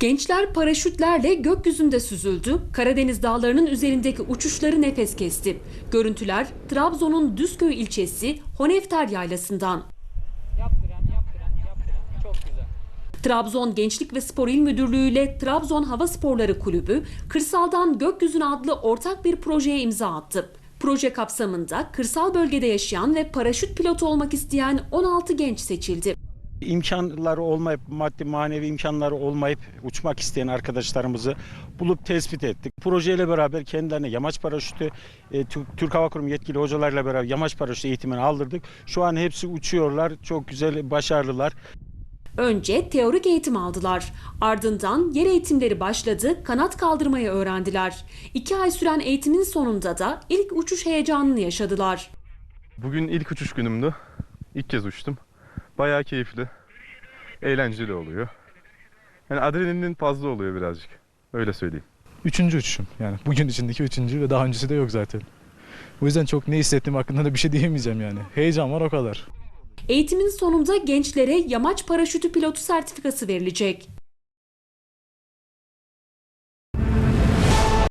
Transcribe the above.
Gençler paraşütlerle gökyüzünde süzüldü. Karadeniz dağlarının üzerindeki uçuşları nefes kesti. Görüntüler Trabzon'un Düzköy ilçesi Honefter Yaylası'ndan. Yaptıran, yaptıran, yaptıran. Çok güzel. Trabzon Gençlik ve Spor İl Müdürlüğü ile Trabzon Hava Sporları Kulübü, Kırsaldan Gökyüzüne adlı ortak bir projeye imza attı. Proje kapsamında kırsal bölgede yaşayan ve paraşüt pilotu olmak isteyen 16 genç seçildi. İmkanları olmayıp maddi manevi imkanları olmayıp uçmak isteyen arkadaşlarımızı bulup tespit ettik. Projeyle beraber kendilerine yamaç paraşütü e, Tü- Türk Hava Kurumu yetkili hocalarla beraber yamaç paraşütü eğitimini aldırdık. Şu an hepsi uçuyorlar. Çok güzel, başarılılar. Önce teorik eğitim aldılar. Ardından yer eğitimleri başladı, kanat kaldırmayı öğrendiler. İki ay süren eğitimin sonunda da ilk uçuş heyecanını yaşadılar. Bugün ilk uçuş günümdü. İlk kez uçtum. Bayağı keyifli. Eğlenceli oluyor. Yani adrenalin fazla oluyor birazcık. Öyle söyleyeyim. Üçüncü uçuşum yani. Bugün içindeki üçüncü ve daha öncesi de yok zaten. O yüzden çok ne hissettiğim hakkında da bir şey diyemeyeceğim yani. Heyecan var o kadar. Eğitimin sonunda gençlere yamaç paraşütü pilotu sertifikası verilecek.